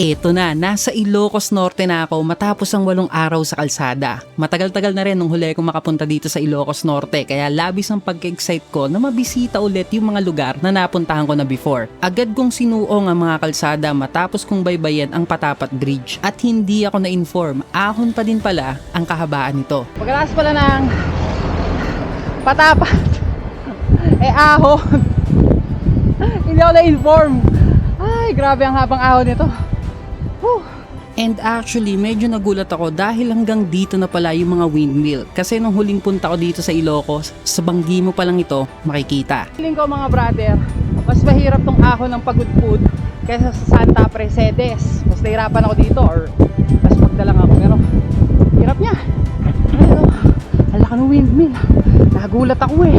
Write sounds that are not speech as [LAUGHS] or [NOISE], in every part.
Eto na, nasa Ilocos Norte na ako matapos ang walong araw sa kalsada. Matagal-tagal na rin nung huli kong makapunta dito sa Ilocos Norte kaya labis ang pagka-excite ko na mabisita ulit yung mga lugar na napuntahan ko na before. Agad kong sinuong ang mga kalsada matapos kong baybayin ang Patapat Bridge at hindi ako na-inform, ahon pa din pala ang kahabaan nito. Pagkalas pala ng patapat. [LAUGHS] eh ahon. [LAUGHS] Hindi ako na-inform. Ay, grabe ang habang ahon nito. Whew. And actually, medyo nagulat ako dahil hanggang dito na pala yung mga windmill. Kasi nung huling punta ko dito sa Ilocos, sa banggi mo pa lang ito makikita. Feeling ko mga brother, mas mahirap tong ahon ng pagudpud kaysa sa Santa Mercedes. Mas nahirapan ako dito or mas magdalang ako. Pero hirap niya. Oh. ang laki ng windmill. Nagulat ako eh.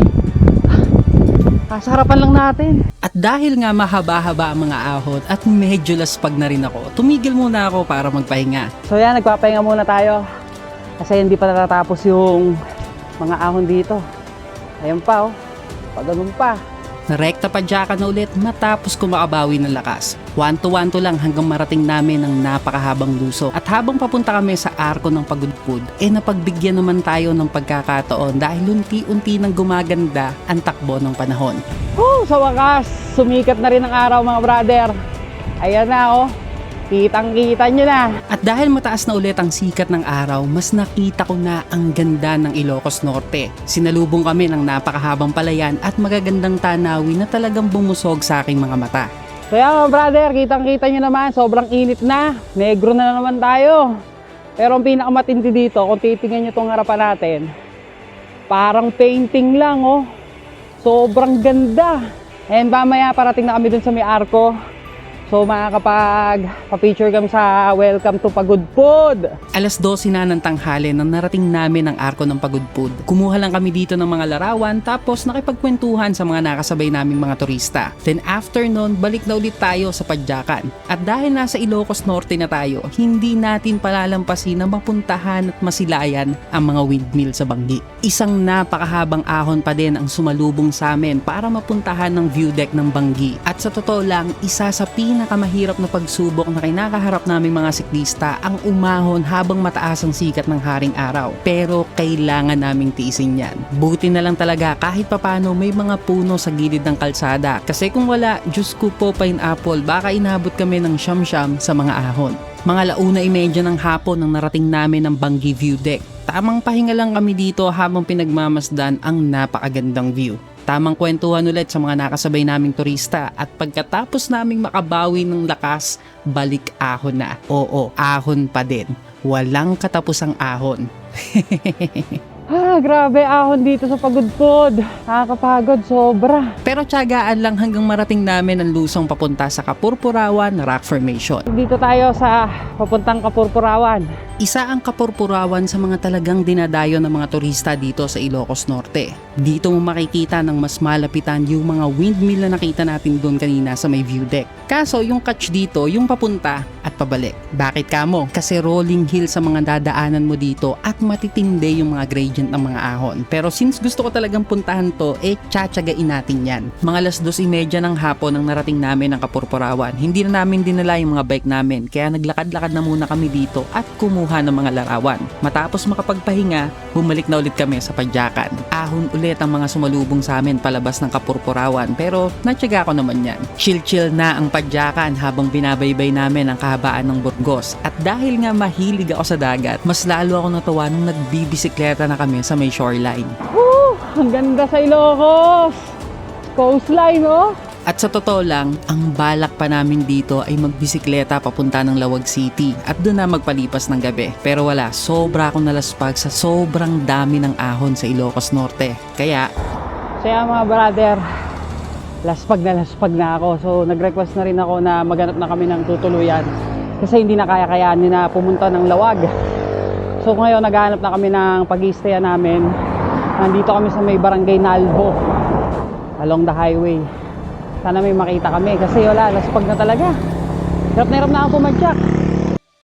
Ah, sa harapan lang natin. At dahil nga mahaba-haba ang mga ahon at medyo laspag na rin ako, tumigil muna ako para magpahinga. So yan, nagpapahinga muna tayo. Kasi hindi pa natatapos yung mga ahon dito. Ayan pa oh. Pag pa. Narekta pa jaka na ulit matapos ko makabawi ng lakas. One to one to lang hanggang marating namin ng napakahabang luso. At habang papunta kami sa arko ng pagudpud, eh napagbigyan naman tayo ng pagkakataon dahil unti-unti nang gumaganda ang takbo ng panahon. Woo, sa wakas, sumikat na rin ang araw mga brother. Ayan na oh. Kitang kita nyo na. At dahil mataas na ulit ang sikat ng araw, mas nakita ko na ang ganda ng Ilocos Norte. Sinalubong kami ng napakahabang palayan at magagandang tanawin na talagang bumusog sa aking mga mata. So yan mga brother, kitang kita nyo naman, sobrang init na. Negro na naman tayo. Pero ang pinakamatindi dito, kung titingnan nyo itong harapan natin, parang painting lang oh. Sobrang ganda. And mamaya parating na kami dun sa may arko. So makakapag pa-picture kami sa Welcome to Pagudpod. Alas 12 na ng tanghali nang narating namin ang arko ng pagudpud. Kumuha lang kami dito ng mga larawan tapos nakipagkwentuhan sa mga nakasabay naming mga turista. Then after nun, balik na ulit tayo sa Padyakan. At dahil nasa Ilocos Norte na tayo, hindi natin palalampasin na mapuntahan at masilayan ang mga windmill sa Banggi. Isang napakahabang ahon pa din ang sumalubong sa amin para mapuntahan ng view deck ng Banggi. At sa totoo lang, isa sa pinakamahirap na pagsubok na kinakaharap naming mga siklista ang umahon habang mataas ang sikat ng haring araw. Pero kailangan naming tiisin yan. Buti na lang talaga kahit papano may mga puno sa gilid ng kalsada. Kasi kung wala, Diyos ko po pineapple, baka inabot kami ng siyam-siyam sa mga ahon. Mga launa imedya ng hapon nang narating namin ang Banggi View Deck. Tamang pahinga lang kami dito habang pinagmamasdan ang napakagandang view. Tamang kwentuhan ulit sa mga nakasabay naming turista at pagkatapos naming makabawi ng lakas, balik ahon na. Oo, ahon pa din. Walang katapusang ahon. [LAUGHS] Ah, grabe ahon dito sa Pagudpod. Nakakapagod, sobra. Pero tiyagaan lang hanggang marating namin ang lusong papunta sa Kapurpurawan Rock Formation. Dito tayo sa papuntang Kapurpurawan. Isa ang Kapurpurawan sa mga talagang dinadayo ng mga turista dito sa Ilocos Norte. Dito mo makikita ng mas malapitan yung mga windmill na nakita natin doon kanina sa may view deck. Kaso yung catch dito, yung papunta at pabalik. Bakit kamo? Kasi rolling hill sa mga dadaanan mo dito at matitindi yung mga gradient ng mga ahon. Pero since gusto ko talagang puntahan to, eh tsatsagain natin yan. Mga alas 2.30 ng hapon nang narating namin ang Kapurpurawan. Hindi na namin dinala yung mga bike namin kaya naglakad-lakad na muna kami dito at kumuha ng mga larawan. Matapos makapagpahinga, bumalik na ulit kami sa Padyakan. Ahon ulit ang mga sumalubong sa amin palabas ng Kapurpurawan pero natsaga ko naman yan. Chill-chill na ang Padyakan habang binabaybay namin ang kahabaan ng Burgos. At dahil nga mahilig ako sa dagat, mas lalo ako natuwa nung nagbibisikleta na kami sa may shoreline. Woo! Ang ganda sa Ilocos! Coastline, oh! At sa totoo lang, ang balak pa namin dito ay magbisikleta papunta ng Lawag City at doon na magpalipas ng gabi. Pero wala, sobra akong nalaspag sa sobrang dami ng ahon sa Ilocos Norte. Kaya, yan mga brother, laspag na laspag na ako. So nag-request na rin ako na maghanap na kami ng tutuluyan. Kasi hindi na kaya-kayanin na pumunta ng lawag. So ngayon naghahanap na kami ng pag namin. Nandito kami sa may barangay Nalbo. Along the highway. Sana may makita kami kasi wala, laspag na talaga. Hirap na hirap na ako pumadyak.